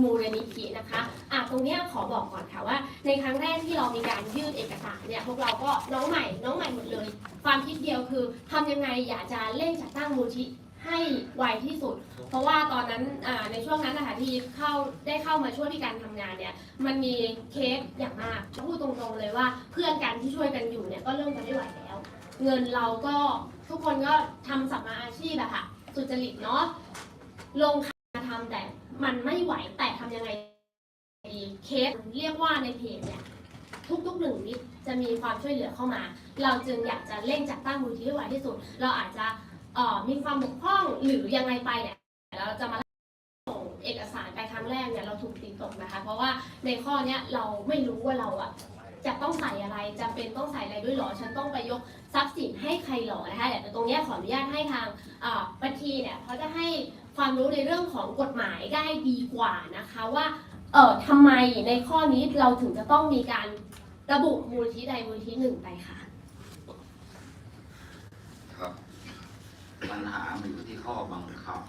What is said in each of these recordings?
มูลนิธินะคะอะตรงเนี้ยขอบอกก่อนค่ะว่า ในครั้งแรกที่เรามีการยื่นเอกสารเนี่ยพวกเราก็น้องใหม่น้องใหม่หมดเลย ความคิดเดียวคือทำยังไงอยากจะเร่งจัดตั้งมูลที่ให้ไวที่สุด เพราะว่าตอนนั้นอ่าในช่วงนั้นนะคะที่เข้าได้เข้ามาช่วยพี่การทำงานเนี่ย มันมีเคสอย่างมากพูดตรงๆเลยว่าเพื่อนกันที่ช่วยกันอยู่เนี่ยก็เริ่มจะไม่ไหวแล้ว เงินเราก็ทุกคนก็ทำสัมมาอาชีพอะค่ะสุจริตเนาะลงมา ทำแต่มันไม่ไหวแต่ทำยังไงดีเคสเรียกว่าในเพจเนี่ยทุกๆหนึ่งนิดจะมีความช่วยเหลือเข้ามา เราจึงอยากจะเร่งจัดตั้งมูลที่ให้ไวที่สุด เราอาจจะมีความบกพร่องหรือยังไงไปเนี่ยเราจะมาส่งเอกสารไปครั้งแรกเนี่ยเราถูกตีตกนะคะ เพราะว่าในข้อเนี้ยเราไม่รู้ว่าเราอะจะต้องใส่อะไรจำเป็นต้องใส่อะไรด้วยหรอ ฉันต้องไปยกทรัพย์สินให้ใครหรอนะคะเดี๋ยวตรงเนี้ยขออนุญาตให้ทางบัญชีเนี่ยเขาจะให้ ความรู้ในเรื่องของกฎหมายได้ดีกว่านะคะว่าเออทำไมในข้อนี้เราถึงจะต้องมีการระบุมูลที่ใดมูลที่หนึ่งไปค่ะ ครับปัญหามันอยู่ที่ข้อบังคับ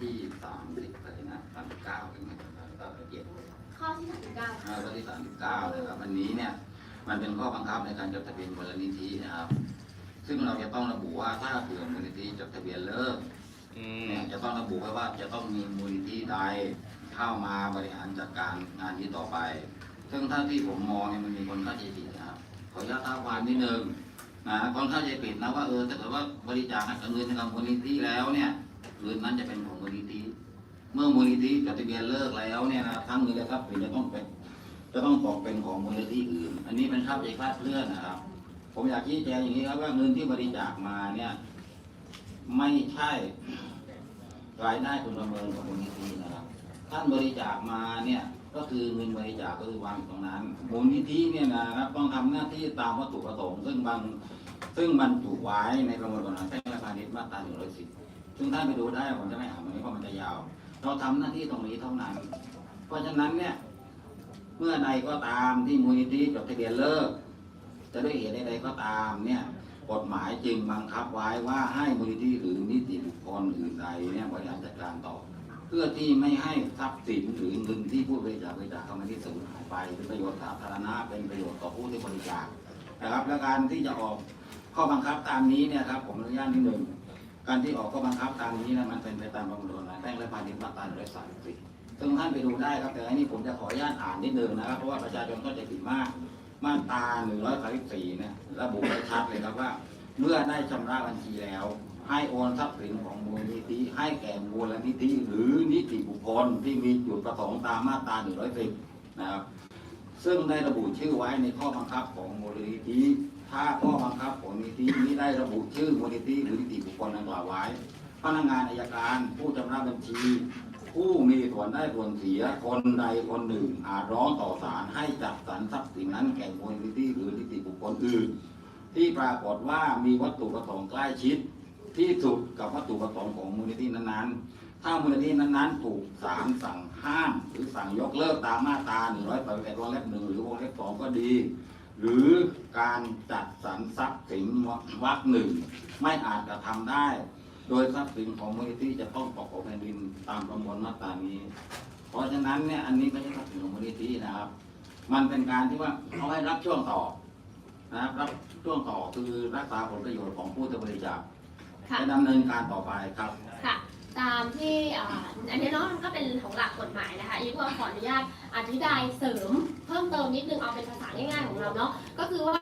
ที่สามสิบอะไรนะสามสิบเก้าถึงสามสิบเก้าเจ็ดข้อที่สามสิบเก้าข้อที่สามสิบเก้านะครับวันนี้เนี่ยมันเป็นข้อบังคับในการจดทะเบียนมูลนิธินะครับ ซึ่งเราจะต้องระบุว่าถ้าเผื่อมูลนิธิจดทะเบียนเลิก อืมเนี่ยจะต้องระบุไว้ว่าจะต้องมีมูลนิธิใดเข้ามาบริหารจัดการงานนี้ต่อไป ซึ่งถ้าที่ผมมองเนี่ยมันมีคนเข้าใจผิดนะครับ ขออนุญาตท้าความนิดนึงนะคนเข้าใจผิดนะว่าเออถ้าเกิดว่าบริจาคเงินให้กับมูลนิธิแล้วเนี่ยเงินนั้นจะเป็นของมูลนิธิเมื่อมูลนิธิจดทะเบียนเลิกแล้วเนี่ยนะทั้งเงินและทรัพย์สินจะต้องเป็นจะต้องตกเป็นของมูลนิธิอื่น อันนี้เป็นข้าใจคลาดเคลื่อนนะครับ ผมอยากชี้แจงอย่างนี้ครับว่าเงินที่บริจาคมาเนี่ย ไม่ใช่รายได้คุณประเมินของมูลนิธินะครับท่านบริจาคมาเนี่ยก็คือเงินบริจาคก็คือวางอยู่ตรงนั้นมูลนิธิเนี่ยนะครับต้องทำหน้าที่ตามวัตถุประสงค์ซึ่งบางซึ่งบรรจุไว้ในประมวลกฎหมายแพ่งและพาณิชย์มาตราหนึ่งร้อยสิบซึ่งท่านไปดูได้ผมจะไม่อ่านวันนี้เพราะมันจะยาว เราทำหน้าที่ตรงนี้เท่านั้น เพราะฉะนั้นเนี่ยเมื่อใดก็ตามที่มูลนิธิจดทะเบียนเลิก จะด้วยเหตุใดๆก็ตามเนี่ย กฎหมายจึงบังคับไว้ว่าให้มูลนิธิหรือนิติบุคคลอื่นใดเนี่ยบริหารจัดการต่อ เพื่อที่ไม่ให้ทรัพย์สินหรือเงินที่ผู้บริจาคบริจาคเข้ามาที่สูญหายไปเป็นประโยชน์สาธารณะเป็นประโยชน์ต่อผู้ที่บริจาคนะครับและการที่จะออกข้อบังคับตามนี้เนี่ยครับผมอนุญาตนิดหนึ่งการที่ออกข้อบังคับตามนี้นะมันเป็นไปตามประมวลกฎหมายแพ่งและพาณิชย์มาตรา134ซึ่งท่านไปดูได้ครับแต่อันนี้ผมจะขออนุญาตอ่านนิดหนึงนะครับเพราะว่าประชาชนก็จะผิดมาก มาตรา134เนี่ยระบุไว้ชัดเลยครับว่า เมื่อได้ชำระบัญชีแล้ว ให้โอนทรัพย์สินของมูลนิธิให้แก่มูลนิธิหรือนิติบุคคลที่มีจุดประสงค์ตามมาตรา110นะครับซึ่งได้ระบุชื่อไว้ในข้อบังคับของมูลนิธิถ้าข้อบังคับของมูลนิธินี้ได้ระบุชื่อมูลนิธิหรือนิติบุคคลดังกล่าวไว้ พนักงานอายการผู้ชำระบัญชี ผู้มีส่วนได้ส่วนเสียคนใดคนหนึ่ง อาจร้องต่อศาลให้จัดสรรทรัพย์สินนั้นแก่มูลนิธิหรือนิติบุคคลอื่น ที่ปรากฏว่ามีวัตถุประสงค์ใกล้ชิด ที่สุดกับวัตถุประสงค์ของมูลนิธินั้นๆ ถ้ามูลนิธินั้นๆถูกศาลสั่งห้าม หรือสั่งยกเลิกตามมาตรา181วงเล็บหนึ่งหรือวงเล็บสองก็ดีหรือการจัดสรรทรัพย์สินวรรคหนึ่ง ไม่อาจกระทำได้ ดยทรัพย์สินของมูลนิธิจะต้องตกของแผ่นดินตามประมวลมาตรานี้ เพราะฉะนั้นเนี่ยอันนี้ไม่ใช่ทรัพย์สินของมูลนิธินะครับ มันเป็นการที่ว่าเขาให้รับช่วงต่อนะครับ รับช่วงต่อคือรักษาผลประโยชน์ของผู้ที่บริจาคค่ะ จะดำเนินการต่อไปครับ ค่ะ ตามที่อ่าอันนี้เนาะก็เป็นของหลักกฎหมายนะคะอีกก็ขออนุญาตอธิบายเสริมเพิ่มเติมนิดนึงเอาเป็นภาษาง่ายๆของเราเนาะก็คือว่าข้อหลัก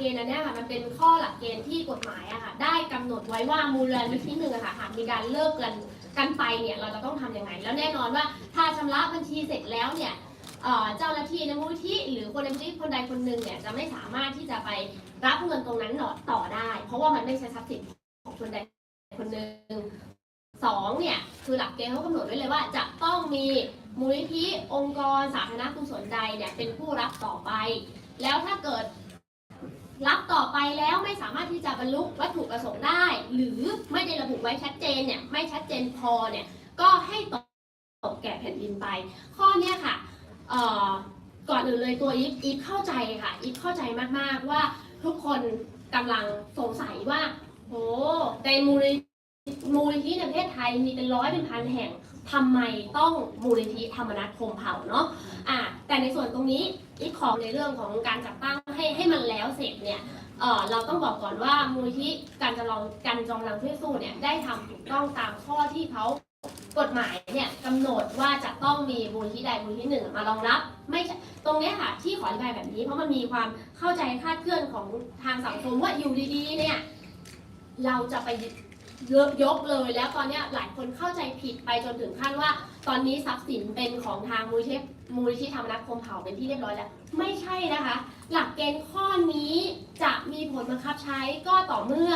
เกณฑ์อันนี้ค่ะมันเป็นข้อหลักเกณฑ์ที่กฎหมายอะค่ะได้กำหนดไว้ว่ามูลนิธิหนึ่งอะค่ะหากมีการเลิกกันกันไปเนี่ยเราจะต้องทำยังไง แล้วแน่นอนว่าถ้าชำระบัญชีเสร็จแล้วเนี่ยเจ้าหน้าที่ในมูลนิธิหรือคนในมูลนิธิคนใดคนหนึ่งเนี่ยจะไม่สามารถที่จะไปรับเงินตรงนั้นหนอต่อได้ เพราะว่ามันไม่ใช่ทรัพย์สินของคนใดคนหนึ่งสองเนี่ยคือหลักเกณฑ์เขากำหนดไว้เลยว่าจะต้องมีมูลนิธิองค์กรสาธารณกุศลใดเนี่ยเป็นผู้รับต่อไป แล้วถ้าเกิด รับต่อไปแล้วไม่สามารถที่จะบรรลุวัตถุประสงค์ได้ หรือไม่ได้ระบุไว้ชัดเจนเนี่ยไม่ชัดเจนพอเนี่ยก็ให้ตกแก่แผ่นดินไป ข้อเนี้ยค่ะก่อนอื่นเลยตัวอีฟอีฟเข้าใจค่ะอีฟเข้าใจมากๆว่าทุกคนกำลังสงสัยว่าโหในมูลนิมูลนิธิในประเทศไทยมีเป็นร้อยเป็นพันแห่งทำไมต้องมูลนิธิธรรมนัฐพรมเผ่าเนาะอะแต่ในส่วนตรงนี้อีกของในเรื่องของการจัดตั้ง ให้ให้มันแล้วเสร็จเนี่ยเออเราต้องบอกก่อนว่ามูลนิธิการจำลองการจอมพลังช่วยสู้เนี่ยได้ทำถูกต้องตามข้อที่เขากฎหมายเนี่ยกำหนดว่าจะต้องมีมูลนิธิใดมูลนิธิหนึ่งมารองรับ ไม่ใช่ตรงเนี้ยค่ะที่ขออธิบายแบบนี้ เพราะมันมีความเข้าใจคลาดเคลื่อนของทางสังคมว่าอยู่ดีๆเนี่ยเราจะไปยกยกเลยแล้วตอนเนี้ยหลายคนเข้าใจผิดไปจนถึงขั้นว่า ตอนนี้ทรัพย์สินเป็นของทางมูลที่มูลที่ธรรมนัฐพรหมเผ่าเป็นที่เรียบร้อยแล้ว ไม่ใช่นะคะ หลักเกณฑ์ข้อนี้จะมีผลบังคับใช้ก็ต่อเมื่อ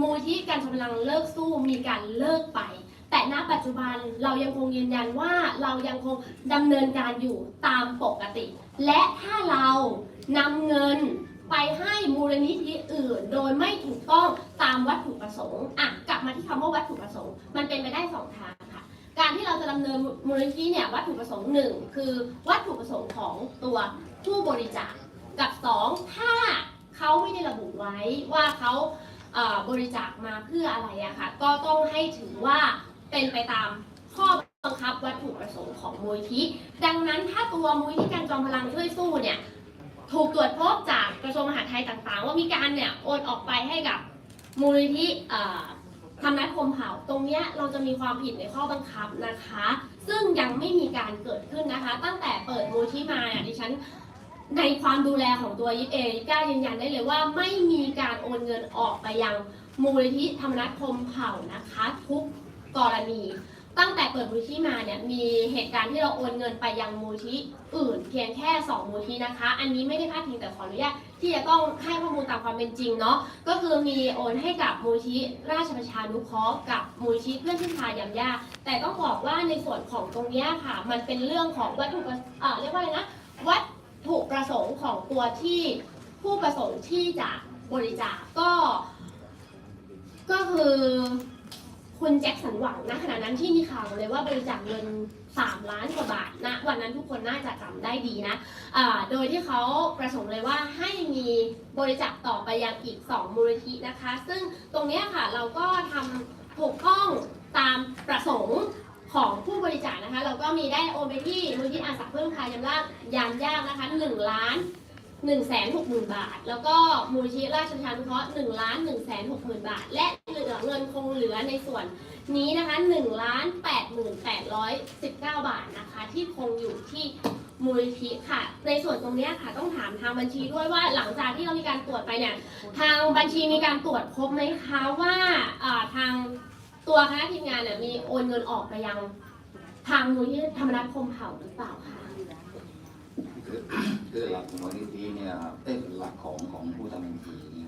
มูลที่การชำระเลิกสู้มีการเลิกไป แต่ณปัจจุบันเรายังคงยืนยันว่าเรายังคงดำเนินการอยู่ตามปกติ และถ้าเรานำเงินไปให้มูลนิธิอื่น โดยไม่ถูกต้องตามวัตถุประสงค์อะกลับมาที่คำว่าวัตถุประสงค์ มันเป็นไปได้สองทาง ดำเนินมูลนิธิเนี่ยวัตถุประสงค์หนึ่งคือวัตถุประสงค์ของตัวผู้บริจาคกับสองถ้าเขาไม่ได้ระบุไว้ว่าเขาบริจาคมาเพื่ออะไรอะค่ะก็ต้องให้ถือว่าเป็นไปตามข้อบังคับวัตถุประสงค์ของมูลนิธิดังนั้นถ้าตัวมูลนิธิการจอมพลังช่วยสู้เนี่ยถูกตรวจพบจากกระทรวงมหาดไทยต่างๆ ว่ามีการเนี่ยโอนออกไปให้กับมูลนิธิ ทำนัดคมเผาตรงเนี้ยเราจะมีความผิดในข้อบังคับนะคะ ซึ่งยังไม่มีการเกิดขึ้นนะคะ ตั้งแต่เปิดมูลที่มาเนี่ยดิฉันในความดูแลของตัวยิปเองกล้ายืนยันได้เลยว่าไม่มีการโอนเงินออกไปยังมูลนิธิธรรมนัฐคมเผ่านะคะ ทุกกรณี ตั้งแต่เปิดมูลที่มาเนี่ยมีเหตุการณ์ที่เราโอนเงินไปยังมูลที่อื่น เพียงแค่ 2 มูลที่นะคะ อันนี้ไม่ได้พลาดพิงแต่ขออนุญาตที่จะต้องให้ข้อมูลตามความเป็นจริงเนาะก็คือมีโอนให้กับมูลที่ราชประชานุเคราะห์กับมูลที่เพื่อนที่พายำยาแต่ต้องบอกว่าในส่วนของตรงเนี้ยค่ะ มันเป็นเรื่องของวัตถุประเอ่อเรียกว่าอะไรนะวัตถุประสงค์ของตัวที่ผู้ประสงค์ที่จะบริจาคก็ ก็คือ คุณแจ็คสันหวังนะขณะนั้นที่มีข่าวเลยว่าบริจาคเงิน 3 ล้านกว่าบาทนะวันนั้นทุกคนน่าจะจำได้ดีนะอ่าโดยที่เขาประสงค์เลยว่าให้มีบริจาคต่อไปยังอีก 2 มูลนิธินะคะ ซึ่งตรงนี้ค่ะเราก็ทำถูกต้องตามประสงค์ของผู้บริจาคนะคะ เราก็มีได้โอนไปที่มูลนิธิอาสาเพิ่มพายามลากยามยากนะคะ1ล้าน1 6 0 0 0 0 บาท แล้วก็มูลนิธิราชประชานุเคราะห์1ล้าน1 6 0 0 0 0 บาท และ เหลือในส่วนนี้นะคะ1ล้าน8,819 บาทนะคะ ที่คงอยู่ที่มูลนิธิค่ะ ในส่วนตรงนี้ค่ะต้องถามทางบัญชีด้วยว่าหลังจากที่เรามีการตรวจไปเนี่ยทางบัญชีมีการตรวจพบไหมคะว่าทางตัวคณะทีมงานเนี่ยมีโอนเงินออกไปยังทางมูลที่ธรรมนัฐพรมเผ่าหรือเปล่าคะคือหลักของมูลนิธิเนี่ยเป็นหลักของของผู้ทำบัญชีเนี่ย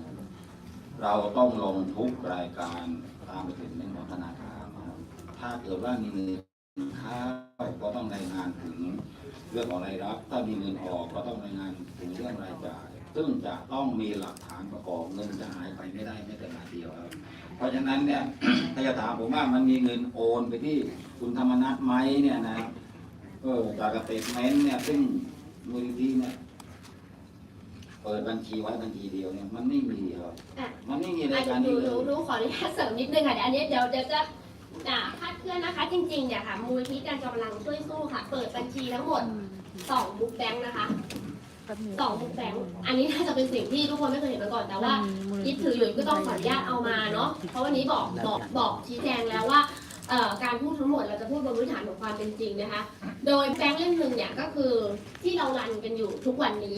เราต้องลงทุกรายการตามไปถึงเรื่องของธนาคารนะครับถ้าเกิดว่ามีเงินเข้าก็ต้องรายงานถึงเรื่องของรายรับ ถ้ามีเงินออกก็ต้องรายงานถึงเรื่องรายจ่าย ซึ่งจะต้องมีหลักฐานประกอบเงินจะหายไปไม่ได้แม้แต่บาทเดียวครับ เพราะฉะนั้นเนี่ยถ้าจะถามผมว่ามันมีเงินโอนไปที่คุณธรรมนัฐไหมเนี่ยนะเออจากสเตทเมนต์เนี่ยซึ่งมูลนิธิเนี่ยเปิดบัญชีไว้บัญชีเดียวเนี่ยมันไม่มีครับ อะมันไม่มีราอะยการหนูนี้หเลนูยหนูขออนุญาตเสริมนิดนึงค่ะเดี๋ยวอันนี้เดี๋ยวเดี๋ยวจะอ่าคาดเคลื่อนนะคะ จริงๆเนี่ยค่ะมูลที่การกำลังช่วยสู้ค่ะ เปิดบัญชีทั้งหมดสองบุ๊กแบงค์นะคะสองบุ๊กแบงค์อันนี้น่าจะเป็นสิ่งที่ทุกคนไม่เคยเห็นมาก่อนแต่ว่ายิดถืออยู่ก็ต้องขออนุญาตเอามาเนาะ เพราะวันนี้บอกบอกบอกชี้แจงแล้วว่าเอ่อการพูดทั้งหมดเราจะพูดบนพื้นฐานของความเป็นจริงนะคะ โดยแบงค์เล่มหนึ่งเนี่ยก็คือที่เรารันกันอยู่ทุกวันนี้